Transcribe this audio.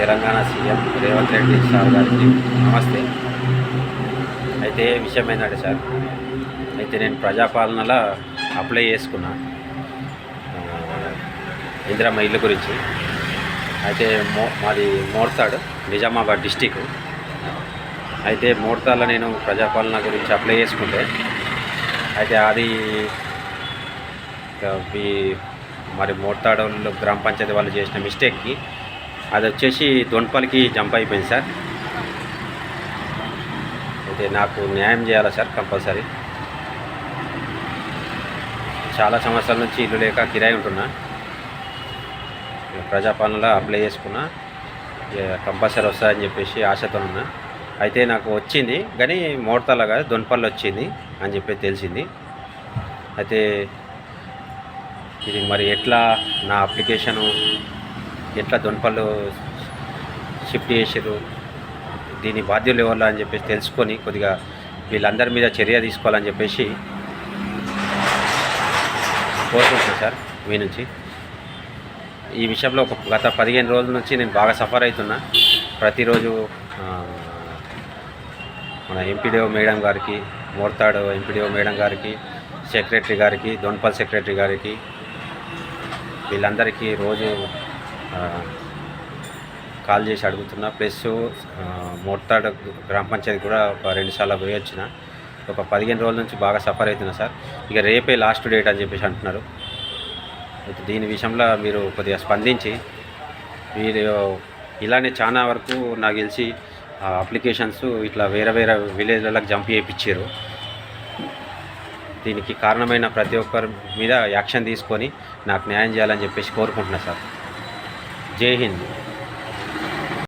Telangana CM Revanth Reddy sir గారికి నమస్తే. అయితే విషయం ఏంటంటే సార్ అయితే నేను ప్రజాపాలనలో అప్లై చేసుకున్నా. ఇందిరమ్మ ఇల్లు గురించి. అయితే మో మాది మోర్తాడు నిజామాబాద్ డిస్టిక్. అయితే మోర్తాలో నేను ప్రజాపాలన గురించి అప్లై చేసుకుంటే అయితే అది ఈ మరి మోర్తాడు వాళ్ళు గ్రామ పంచాయతీ వాళ్ళు చేసిన మిస్టేక్కి అది వచ్చేసి దొంపల్కి జంప్ అయిపోయింది సార్. అయితే నాకు న్యాయం చేయాలా సార్ కంపల్సరీ. చాలా సంవత్సరాల నుంచి ఇల్లు లేక కిరాయి ఉంటున్నా. ప్రజాపాలనలో అప్లై చేసుకున్నా. కంపల్సరీ వస్తుందని చెప్పేసి ఆశతో ఉన్నా. అయితే నాకు వచ్చింది కానీ మోడతలాగా కాదు దొన్పల్లి వచ్చింది అని చెప్పి తెలిసింది. అయితే ఇది మరి ఎట్లా నా అప్లికేషను ఎట్లా దొన్పల్లు షిఫ్ట్ చేసారు దీని బాధ్యులు ఎవరు అని చెప్పేసి తెలుసుకొని కొద్దిగా వీళ్ళందరి మీద చర్య తీసుకోవాలని చెప్పేసి కోరుకుంటున్నాను సార్ మీ నుంచి. ఈ విషయంలో ఒక గత పదిహేను రోజుల నుంచి నేను బాగా సఫర్ అవుతున్నా. ప్రతిరోజు మన ఎంపీడీఓ మేడం గారికి మోర్తాడు ఎంపీడీఓ మేడం గారికి సెక్రటరీ గారికి దొన్పల్ సెక్రటరీ గారికి వీళ్ళందరికీ రోజు కాల్ చేసి అడుగుతున్నా. ప్లస్ మొట్టాడ గ్రామ పంచాయతీ కూడా ఒక రెండు సార్లు పోయి వచ్చిన. ఒక పదిహేను రోజుల నుంచి బాగా సఫర్ అవుతున్నా సార్. ఇక రేపే లాస్ట్ డేట్ అని చెప్పేసి అంటున్నారు. అయితే దీని విషయంలో మీరు కొద్దిగా స్పందించి మీరు ఇలానే చాలా వరకు నాకు తెలిసి అప్లికేషన్స్ ఇట్లా వేరే వేరే విలేజ్లకు జంప్ చేయించారు. దీనికి కారణమైన ప్రతి ఒక్కరి మీద యాక్షన్ తీసుకొని నాకు న్యాయం చేయాలని చెప్పేసి కోరుకుంటున్నా సార్. జై హింద్.